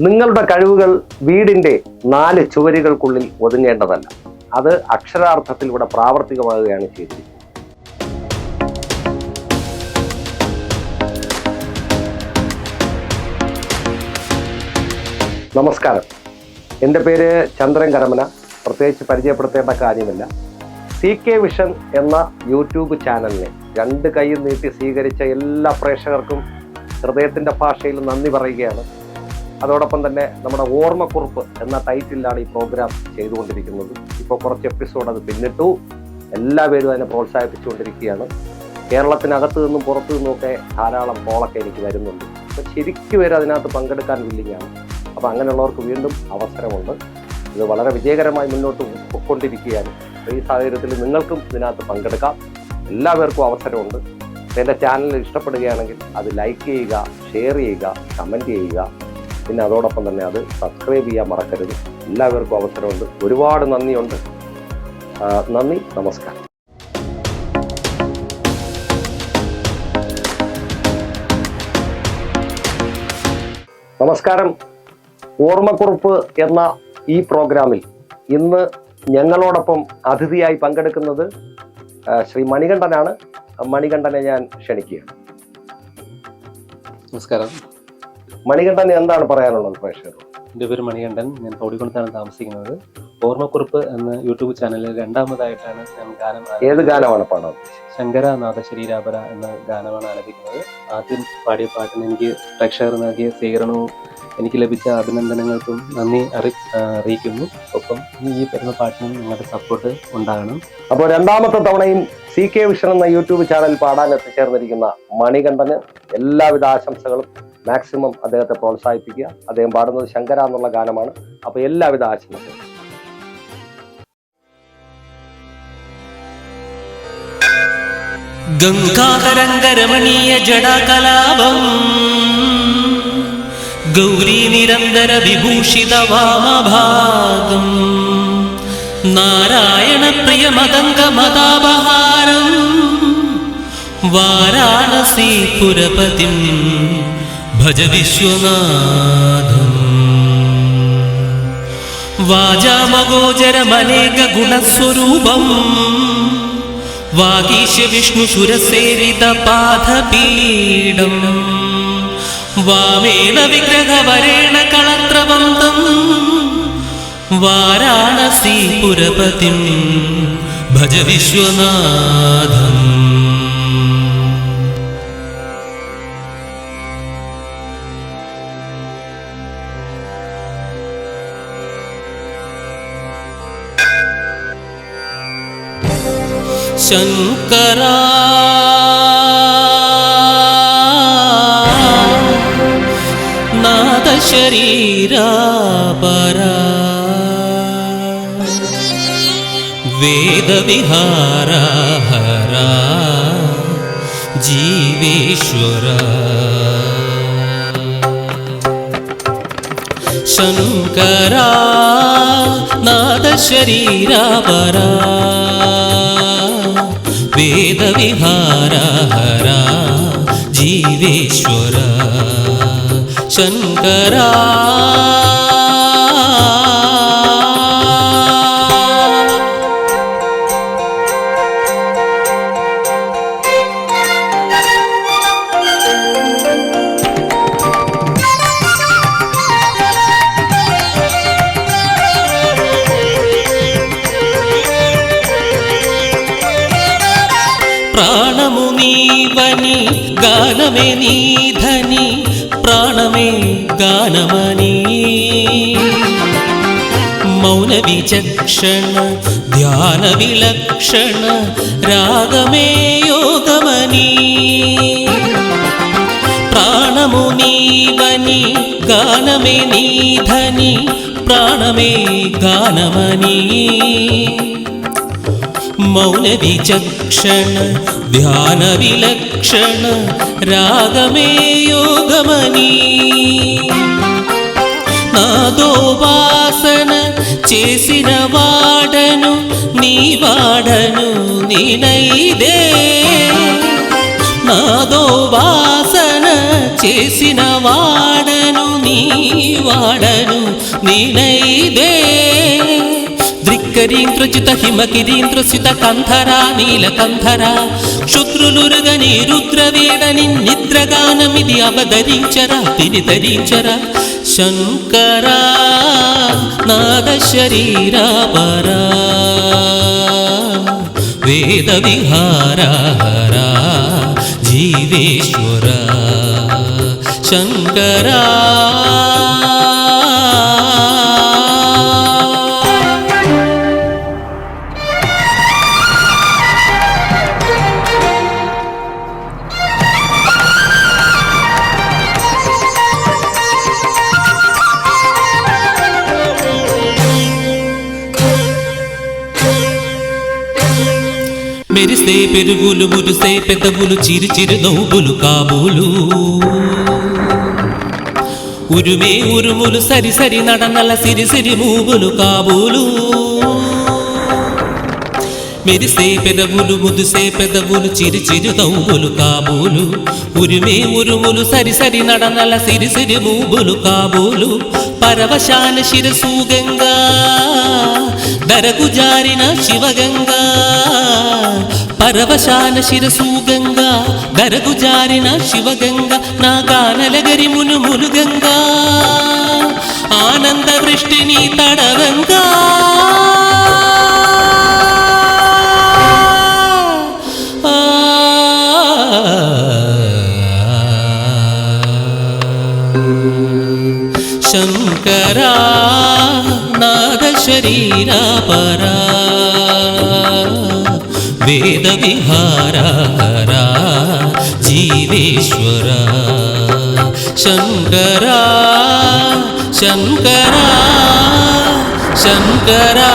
നിങ്ങളുടെ കഴിവുകൾ വീടിന്റെ നാല് ചുവരുകൾക്കുള്ളിൽ ഒതുങ്ങേണ്ടതല്ല. അത് അക്ഷരാർത്ഥത്തിൽ ഇവിടെ പ്രാവർത്തികമാകുകയാണ് ചെയ്തിരിക്കുന്നത് നമസ്കാരം. എന്റെ പേര് ചന്ദ്രൻ കരമന. പ്രത്യേകിച്ച് പരിചയപ്പെടുത്തേണ്ട കാര്യമില്ല. സി കെ വിഷൻ എന്ന യൂട്യൂബ് ചാനലിനെ രണ്ട് കൈ നീട്ടി സ്വീകരിച്ച എല്ലാ പ്രേക്ഷകർക്കും ഹൃദയത്തിന്റെ ഭാഷയിൽ നന്ദി പറയുകയാണ്. അതോടൊപ്പം തന്നെ നമ്മുടെ ഓർമ്മക്കുറിപ്പ് എന്ന ടൈറ്റിലാണ് ഈ പ്രോഗ്രാം ചെയ്തുകൊണ്ടിരിക്കുന്നത്. ഇപ്പോൾ കുറച്ച് എപ്പിസോഡ് അത് പിന്നിട്ടു. എല്ലാവരും അതിനെ പ്രോത്സാഹിപ്പിച്ചുകൊണ്ടിരിക്കുകയാണ്. കേരളത്തിനകത്തു നിന്നും പുറത്തു നിന്നുമൊക്കെ ധാരാളം കോളൊക്കെ എനിക്ക് വരുന്നുണ്ട്. അപ്പോൾ ശരിക്കും പേര് അതിനകത്ത് പങ്കെടുക്കാൻ വില്ലിങ്ങാണ് അപ്പോൾ അങ്ങനെയുള്ളവർക്ക് വീണ്ടും അവസരമുണ്ട്. ഇത് വളരെ വിജയകരമായി മുന്നോട്ട് പൊയ്ക്കൊണ്ടിരിക്കുകയാണ് അപ്പോൾ ഈ സാഹചര്യത്തിൽ നിങ്ങൾക്കും ഇതിനകത്ത് പങ്കെടുക്കാം. എല്ലാവർക്കും അവസരമുണ്ട്. എന്റെ ചാനൽ ഇഷ്ടപ്പെടുകയാണെങ്കിൽ അത് ലൈക്ക് ചെയ്യുക ഷെയർ ചെയ്യുക കമന്റ് ചെയ്യുക. പിന്നെ അതോടൊപ്പം തന്നെ അത് സബ്സ്ക്രൈബ് ചെയ്യാൻ മറക്കരുത്. എല്ലാവർക്കും അവസരമുണ്ട്. ഒരുപാട് നന്ദിയുണ്ട്. നന്ദി. നമസ്കാരം. നമസ്കാരം. ഓർമ്മക്കുറിപ്പ് എന്ന ഈ പ്രോഗ്രാമിൽ ഇന്ന് ഞങ്ങളോടൊപ്പം അതിഥിയായി പങ്കെടുക്കുന്നത് ശ്രീ മണികണ്ഠനാണ്. മണികണ്ഠനെ ഞാൻ ക്ഷണിക്കുകയാണ്. നമസ്കാരം. മണികണ്ഠൻ എന്താണ് പറയാനുള്ളത് പ്രേക്ഷകർ എന്റെ പേര് മണികണ്ഠൻ. ഞാൻ തോടിക്കുളത്താണ് താമസിക്കുന്നത്. ഓർമ്മക്കുറിപ്പ് എന്ന യൂട്യൂബ് ചാനലിൽ രണ്ടാമതായിട്ടാണ് ഞാൻ ഗാനം. ഏത് ഗാനമാണ് പാടുന്നത് ശങ്കര നാഥ ശരീരാപര എന്ന ഗാനമാണ് ആലപിക്കുന്നത് ആദ്യം പാടിയ പാട്ടിന് എനിക്ക് പ്രേക്ഷകർ നൽകിയ സ്വീകരണവും എനിക്ക് ലഭിച്ച അഭിനന്ദനങ്ങൾക്കും നന്ദി അറി അറിയിക്കുന്നു. ഒപ്പം ഇനി ഈ വരുന്ന പാട്ടിനും നിങ്ങളുടെ സപ്പോർട്ട് ഉണ്ടാകണം. അപ്പോൾ രണ്ടാമത്തെ തവണയും സി കെ വിഷൻ എന്ന യൂട്യൂബ് ചാനൽ പാടാൻ എത്തിച്ചേർന്നിരിക്കുന്ന മണികണ്ഠന് എല്ലാവിധ ആശംസകളും മാക്സിമം അദ്ദേഹത്തെ പ്രോത്സാഹിപ്പിക്കുക. അദ്ദേഹം പാടുന്നത് ശങ്കര എന്നുള്ള ഗാനമാണ്. അപ്പോൾ എല്ലാവിധ ആശംസകളും. ഗംഗാതരംഗരമണീയ ജടാകലാപം ഗൗരി നിരന്തര വിഭൂഷിത വാമഭാഗം നാരായണ പ്രിയ മതംഗ മതാപഹാരം വാരാണസി പുരപതിം ഭജ വിശ്വനാഥം വാചാമഗോചരമനേക ഗുണസ്വരൂപം വാഗീശ വിഷ്ണു സുരസേരിത പാദപീഠം വാമേന വിഗ്രഹവരേണ കളത്രബന്ധം വാരാണസി പുരപതിം ഭജ വിശ്വനാഥം శంకరా. నాద శరీరా పరా. వేద విహారా హరా. జీవేశ్వరా. शङ्करा नादशरीरापरा वेदविहार हरा जीवेश्वर शङ्करा ప్రాణము నీవని గానమే నీధని ప్రాణమే గానమని మౌన విచక్షణ ధ్యాన విలక్షణ రాగమే యోగమని ప్రాణము నీవని గానమే నీధని ప్రాణమే గానమని మౌన విచక్షణ മൗനവിചക്ഷണ ധ്യാനവിലക്ഷണ രാഗമേ യോഗമനീ నాదోపాసన చేసిన వాడను నీ వాడను నేనైదే। నాదోపాసన చేసిన వాడను నీ వాడను నేనైదే। దృక్కరీంద్రచిత హిమకిరీంద్రసిత కంధరా నీలకంధరా. క్షుద్రులురుగని రుద్రవేడని నిద్రగానమిది అవధరించరా తిరిధరించరా శంకరా నాద శరీరాపరా వేద విహారహరా జీవేశ్వర. శంకరా పెరుగులు మురిసే పెదవులు చిరు చిరు నవ్వులు కాబూలు. ఉరుమే ఉరుములు సరి సరి నడనల సిరి సిరి మూవులు కాబూలు. మెరిసే పెదవులు ముదుసే పెదవులు చిరు చిరు నవ్వులు కాబూలు. ఉరిమే ఉరుములు సరి సరి నడనల సిరి సిరి మూబులు కాబూలు. పరవశాన శిరసు గంగా దరకు జారిన శివగంగా పరవశాల శిరసు గంగా గరగు జారిన శివగంగా నా గానలగరి మునుములు గంగా ఆనంద వృష్టిని తడవంగా శంకరా నాగ శరీరా పరా వేద విహారా జీవేశ్వర శంకరా శంకరా శంకరా